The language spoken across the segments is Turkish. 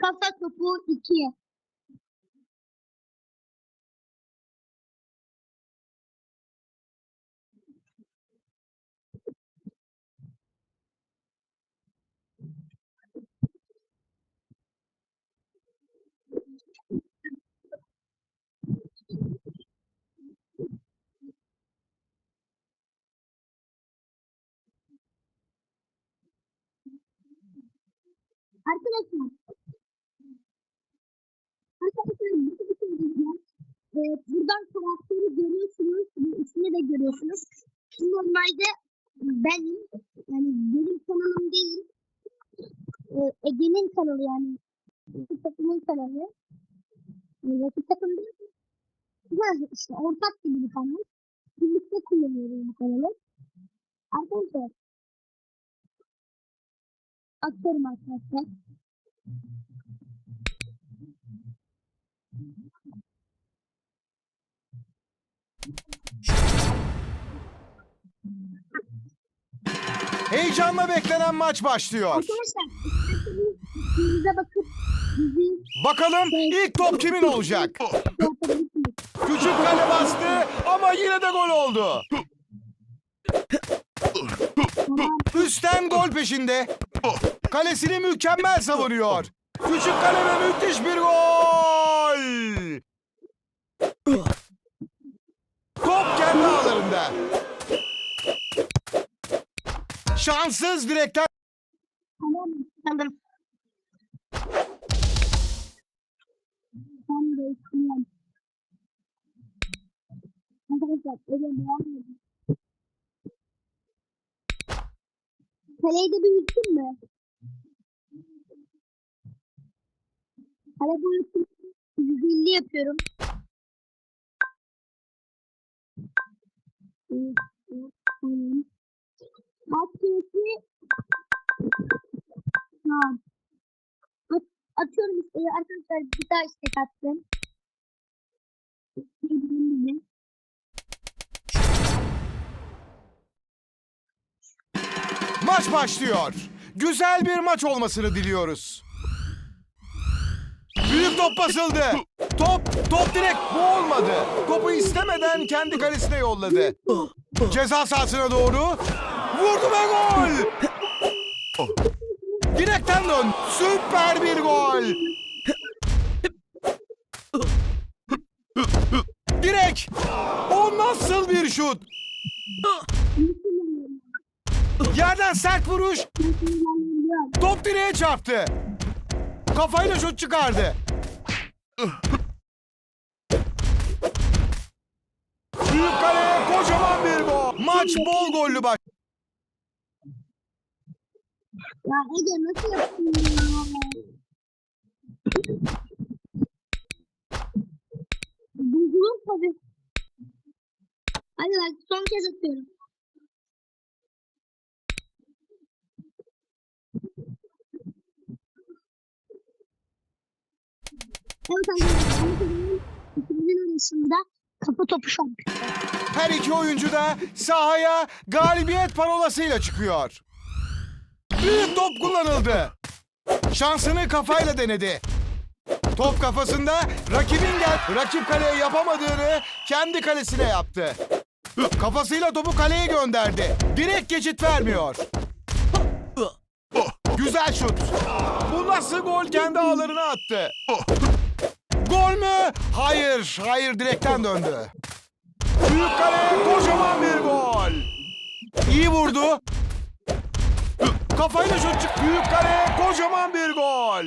kafa topu 2. Arkadaşlar. Buradan karakteri görüyorsunuz. Bu ismi de görüyorsunuz. Normalde benim yani benim kanalım değil. Ee, Ege'nin kanalı yani. Rakip takımın kanalı. Rakip takım değil. Ha, işte ortak gibi bir kanal. Birlikte kullanıyoruz bu kanalı. Arkadaşlar. Atıyorum arkadaşlar. Heyecanla beklenen maç başlıyor. Arkadaşlar. Bize bakıp bizi Bakalım ilk top kimin olacak? yapabilirsiniz. Küçük kale bastı ama yine de gol oldu. Üstten gol peşinde. Kalesini mükemmel savunuyor. Küçük kale ve müthiş bir gol. Şanssız direkten Tamam. Okuyorum. Arkadaşlar öyle devam edin. Kaleyi de büyüttün mü? Kale boyutu 150 yapıyorum. Evet, evet, Süresi Tamam. At, atıyorum işte arkadaşlar bir daha istek attım. Maç başlıyor. Güzel bir maç olmasını diliyoruz. Büyük top basıldı. Top, top direkt bu olmadı. Topu istemeden kendi kalesine yolladı. Ceza sahasına doğru. Vurdu ve gol. Direkten dön. Süper bir gol. Direk. O nasıl bir şut? Yerden sert vuruş. Top direğe çarptı. Kafayla şut çıkardı. Büyük kaleye kocaman bir gol. Maç bol gollü baş. Ya Ege nasıl yaptın ya? Buldum tabii. Hadi bak son kez atıyorum. Evet arkadaşlar. Kapı topu şampiyonu. Her iki oyuncu da sahaya galibiyet parolasıyla çıkıyor. Büyük top kullanıldı. Şansını kafayla denedi. Top kafasında rakibin gel rakip kaleye yapamadığını kendi kalesine yaptı. Kafasıyla topu kaleye gönderdi. Direkt geçit vermiyor. Güzel şut. Bu nasıl gol kendi ağlarına attı. Gol mü? Hayır, hayır direkten döndü. Büyük kale kocaman bir gol. İyi vurdu. Kafayla şut çık. Büyük kale kocaman bir gol.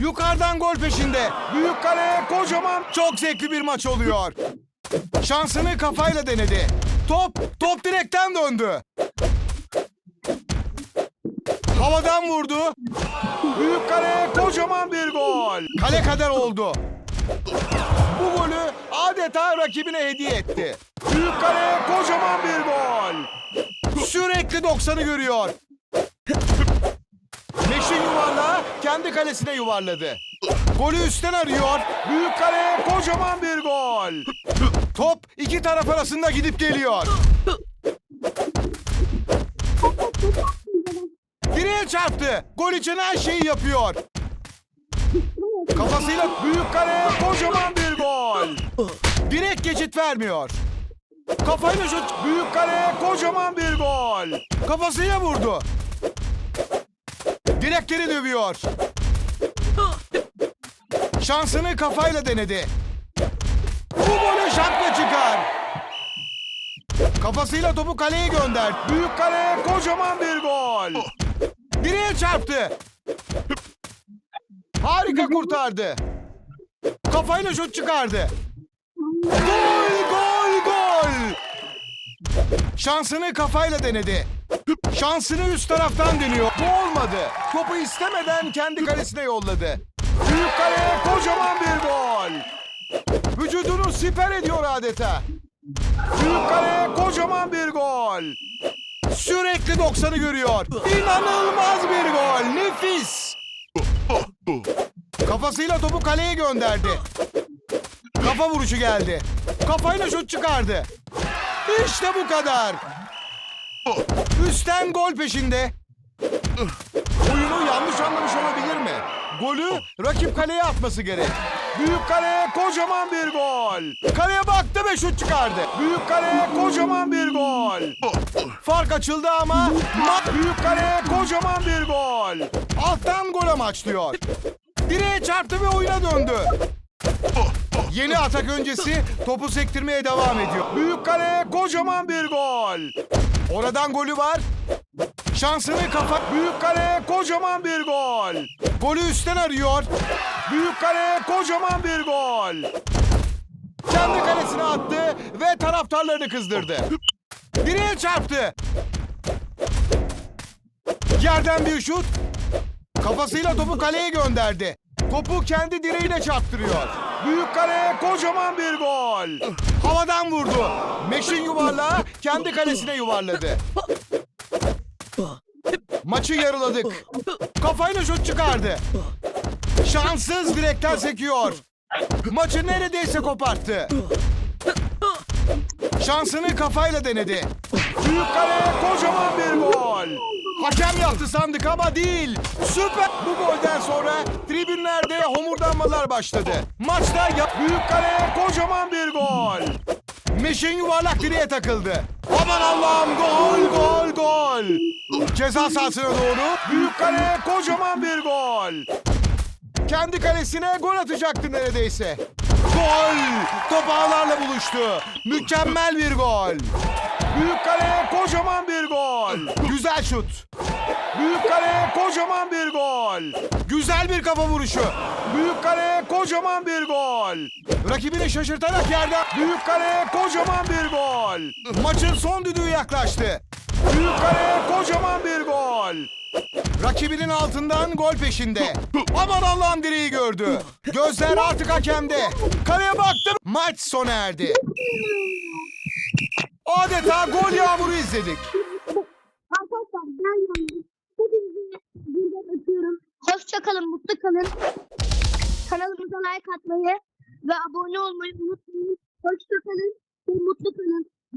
Yukarıdan gol peşinde. Büyük kale kocaman. Çok zevkli bir maç oluyor. Şansını kafayla denedi. Top, top direkten döndü. Havadan vurdu. Büyük kale kocaman bir gol. Kale kadar oldu. Bu golü adeta rakibine hediye etti. Büyük kale kocaman bir gol. Sürekli 90'ı görüyor. Meşin yuvarlağı kendi kalesine yuvarladı. Golü üstten arıyor. Büyük kale kocaman bir gol. Top iki taraf arasında gidip geliyor. Direğe çarptı. Gol için her şeyi yapıyor. Kafasıyla büyük kaleye kocaman bir gol. Direkt geçit vermiyor. Kafayla şut büyük kaleye kocaman bir gol. Kafasıyla vurdu. Direkleri dövüyor. Şansını kafayla denedi. Bu golü şapla çıkar. Kafasıyla topu kaleye gönder. Büyük kaleye kocaman bir gol. Direğe çarptı. Harika kurtardı. Kafayla şut çıkardı. Gol, gol, gol. Şansını kafayla denedi. Şansını üst taraftan deniyor. Bu olmadı. Topu istemeden kendi kalesine yolladı. Büyük kaleye kocaman bir gol. Vücudunu siper ediyor adeta. Büyük kaleye kocaman bir gol. Sürekli 90'ı görüyor. İnanılmaz bir gol. Nefis. Kafasıyla topu kaleye gönderdi. Kafa vuruşu geldi. Kafayla şut çıkardı. İşte bu kadar. Üstten gol peşinde. Oyunu yanlış anlamış olabilir mi? Golü rakip kaleye atması gerek. Büyük kaleye kocaman bir gol. Kaleye baktı ve şut çıkardı. Büyük kaleye kocaman bir gol. Fark açıldı ama ma- büyük kaleye kocaman bir gol. Alttan gol amaçlıyor. Direğe çarptı ve oyuna döndü. Yeni atak öncesi topu sektirmeye devam ediyor. Büyük kaleye kocaman bir gol. Oradan golü var. Şansını kafa. Büyük kaleye kocaman bir gol. Golü üstten arıyor. Büyük kaleye kocaman bir gol. Kendi kalesine attı ve taraftarlarını kızdırdı. Direğe çarptı. Yerden bir şut. Kafasıyla topu kaleye gönderdi. Topu kendi direğine çarptırıyor. Büyük kaleye kocaman bir gol. Havadan vurdu. Meşin yuvarlağı kendi kalesine yuvarladı. Maçı yarıladık. Kafayla şut çıkardı. Şanssız direkten sekiyor. Maçı neredeyse koparttı. Şansını kafayla denedi. Büyük kaleye kocaman bir gol. Hakem yaptı sandık ama değil. Süper. Bu golden sonra tribünlerde homurdanmalar başladı. Maçta ya- büyük kaleye kocaman bir gol. Meşin yuvarlak direğe takıldı. Aman Allah'ım gol gol gol. Ceza sahasına doğru büyük kaleye kocaman bir gol. Kendi kalesine gol atacaktı neredeyse. Gol! Top ağlarla buluştu. Mükemmel bir gol. Büyük kaleye kocaman bir gol. Güzel şut. Büyük kaleye kocaman bir gol. Güzel bir kafa vuruşu. Büyük kaleye kocaman bir gol. Rakibini şaşırtarak yerden büyük kaleye kocaman bir gol. Maçın son düdüğü yaklaştı. Büyük kaleye kocaman bir gol. Rakibinin altından gol peşinde. Aman Allah'ım direği gördü. Gözler artık hakemde. Kaleye baktı. Maç sona erdi. Adeta gol yağmuru izledik. Arkadaşlar ben yandım. Hepinizi buradan öpüyorum. Hoşça kalın. Kanalımıza like atmayı ve abone olmayı unutmayın. Hoşça kalın mutlu kalın.